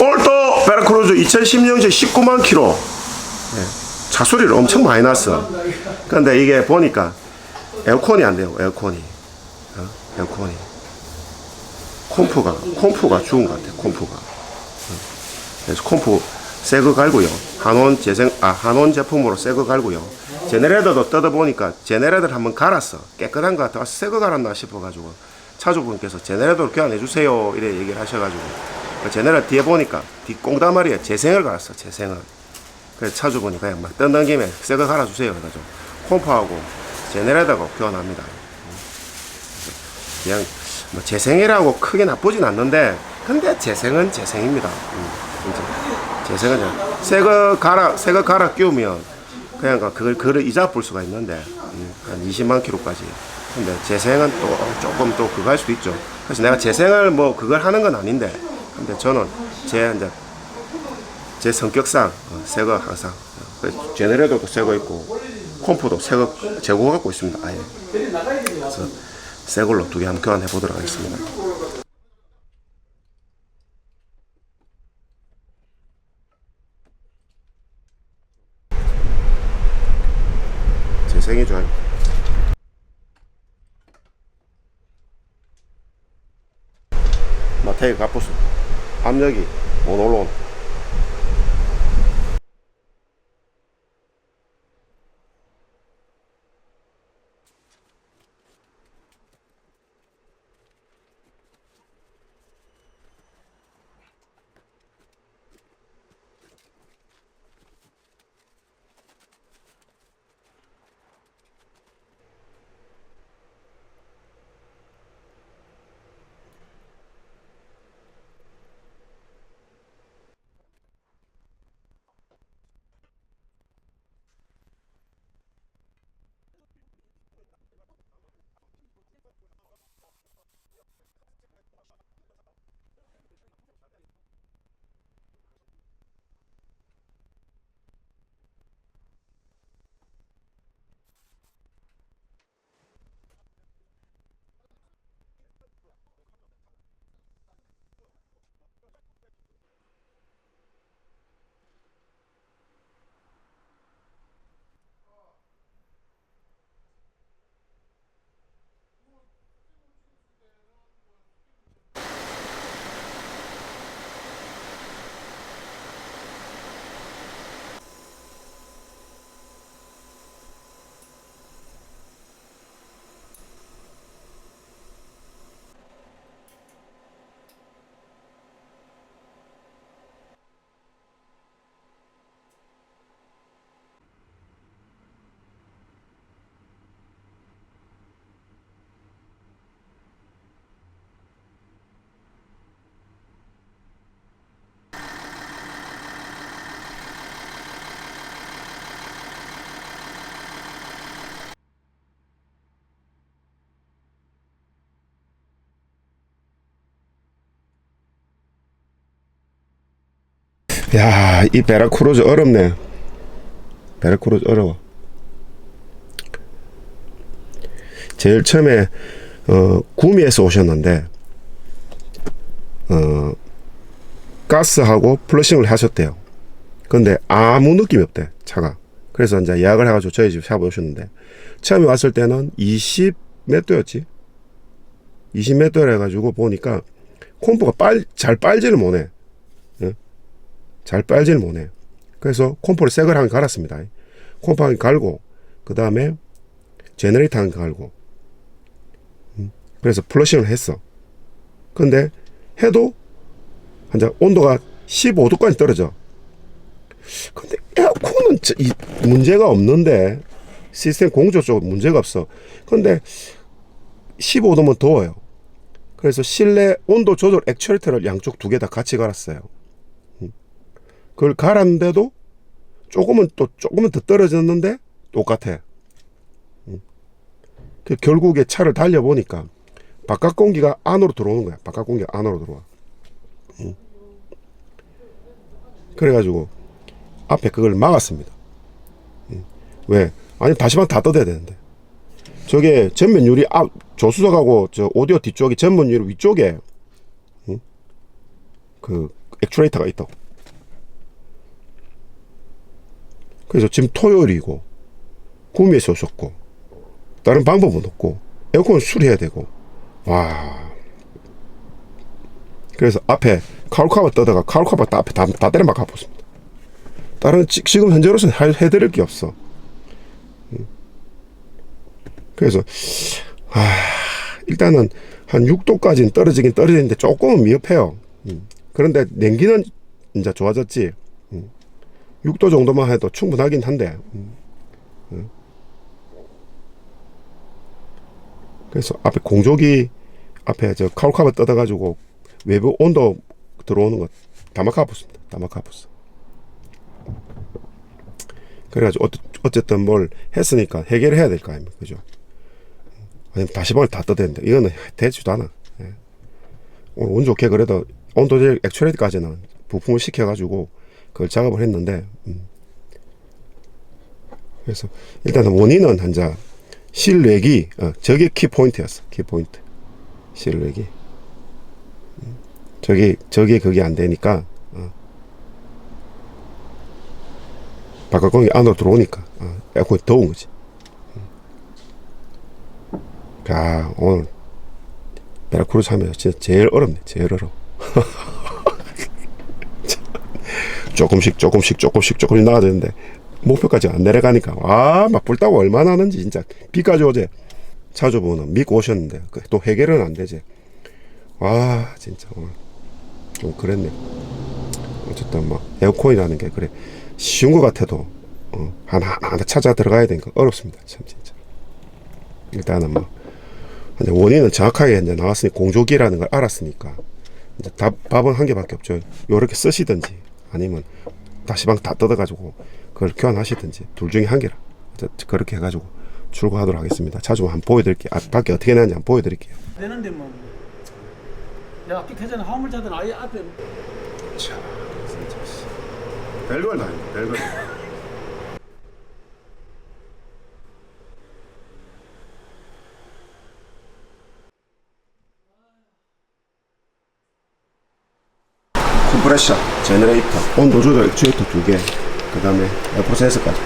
올또 베라크루즈 2016년 19만 킬로. 예, 차수리를 엄청 많이 났어. 근데 이게 보니까 에어컨이 안 돼요 에어컨이. 어? 에어컨이. 콤프가 콤프가 죽은 것 같아 콤프가. 어. 그래서 콤프 새거 갈고요. 한원 재생 아 한원 제품으로 새거 갈고요. 제네레이터도 뜯어 보니까 제네레이터를 한번 갈았어. 깨끗한 것 같아 새거 갈았나 싶어 가지고 차주분께서 제네레이터를 교환해 주세요 이래 얘기를 하셔가지고 그 제네레이터 뒤에 보니까 뒷꽁다마리에 재생을 갈았어 재생을 그래서 차주분이 그냥 막 뜯는 김에 새거 갈아주세요 그래가지고 콤프하고 제네레이터가 교환합니다 그냥 뭐 재생이라고 크게 나쁘진 않는데 근데 재생은 재생입니다. 음, 재생은 새거 갈아 새거 갈아 끼우면 그냥 그- 그걸 그를 이자 볼 수가 있는데 음, 한 20만 킬로까지. 근데 재생은 또 조금 또 그거 할 수도 있죠. 그래서 내가 재생을 뭐 그걸 하는 건 아닌데 근데 저는 제 이제 제 성격상 어, 새거 항상 어, 제네레이터도 새거 있고 콤프도 새거 재고 갖고 있습니다. 아예. 그래서 새 걸로 두 개 한번 교환해 보도록 하겠습니다. 재생이죠. 마테이 가포스 압력이 못 올라온 야, 이 베라크루즈 어렵네. 베라크루즈 어려워. 제일 처음에 어, 구미에서 오셨는데 어, 가스하고 플러싱을 하셨대요. 근데 아무 느낌이 없대 차가. 그래서 이제 예약을 해가지고 저희 집 샵에 오셨는데 처음에 왔을 때는 20 몇 도였지? 20 몇 도라 해가지고 보니까 콤프가 빨, 잘 빨지를 못해. 잘 빨지를 못해. 그래서 새걸한개 갈았습니다. 콤프 한개 갈고, 그 다음에 제너레이터 한개 갈고, 음, 그래서 플러싱을 했어. 근데 해도, 한자 온도가 15도까지 떨어져. 근데 에어컨은 저- 이 문제가 없는데, 시스템 공조 쪽 문제가 없어. 근데 15도면 더워요. 그래서 실내 온도 조절 액추에이터를 양쪽 두 개 다 같이 갈았어요. 그걸 갈았는데도 조금은 또 조금은 더 떨어졌는데 똑같아. 음. 그 결국에 차를 달려 보니까 바깥 공기가 안으로 들어오는 거야. 바깥 공기가 안으로 들어와. 음. 그래가지고 앞에 그걸 막았습니다. 음. 왜? 아니 다시만 다 뜯어야 되는데. 저게 전면 유리 앞 조수석하고 저 오디오 뒤쪽이 전면 유리 위쪽에 음? 그 액추레이터가 있다고. 그래서 지금 토요일이고 구미에 쏘셨고 다른 방법은 없고 에어컨 수리해야 되고 와. 그래서 앞에 카울카바 떠다가 카울카바 다 앞에 다, 다 때려 막아 보습니다. 다른 지, 지금 현재로서는 할- 해드릴 게 없어. 음. 그래서 아 일단은 한 6도까지는 떨어지긴 떨어지는데 조금은 미흡해요. 음. 그런데 냉기는 이제 좋아졌지 6도 정도만 해도 충분하긴 한데. 음. 음. 그래서 앞에 공조기 앞에 저 카울카바 뜯어가지고 외부 온도 들어오는 거 다마카푸스입니다. 다마카푸스. 그래가지고 어, 어쨌든 뭘 했으니까 해결을 해야 될거 아닙니까, 그죠? 아니면 다시 번을 다 뜯었는데 이거는 되지도 않아. 예. 오늘 운 좋게 그래도 온도 제일 액츄레이트까지는 부품을 시켜가지고 그걸 작업을 했는데 음. 그래서 일단은 원인은 한자 실외기 어, 저게 키 포인트였어 키 포인트 실외기 음. 저게 저게 그게 안 되니까 어. 바깥 공기 안으로 들어오니까 어, 에어컨이 더운 거지 음. 야 오늘 베라크루즈 하면 진짜 제일 어렵네 제일 어려워 조금씩 조금씩 조금씩 조금씩 나아지는데 목표까지 안 내려가니까 아 막 불타고 얼마나 하는지 진짜. 비까지 어제 자주 보는 믿고 오셨는데 그또 해결은 안 되지. 와 진짜 오늘 좀 그랬네. 어쨌든 뭐 에어컨이라는 게 그래. 쉬운 것 같아도 어, 하나 하나 찾아 들어가야 되니까 어렵습니다. 참 진짜. 일단은 뭐 근데 원인은 정확하게 이제 나왔으니 공조기라는 걸 알았으니까 이제 답, 밥은 한 개밖에 없죠. 요렇게 쓰시든지 아니면 다시방 다 뜯어가지고 그걸 교환하시든지 둘 중에 한 개라. 저- 그렇게 해가지고 출고하도록 하겠습니다. 자주 한번 보여드릴게요. 아, 밖에 어떻게 나는지 한번 보여드릴게요. 되는데 뭐 내가 아까 전에 화물차들 아예 앞에 자, 진짜 씨. 별걸 다 별걸. 컴프레셔, 제너레이터, 온도 조절 액추에이터 두 개, 그 다음에 프로세서까지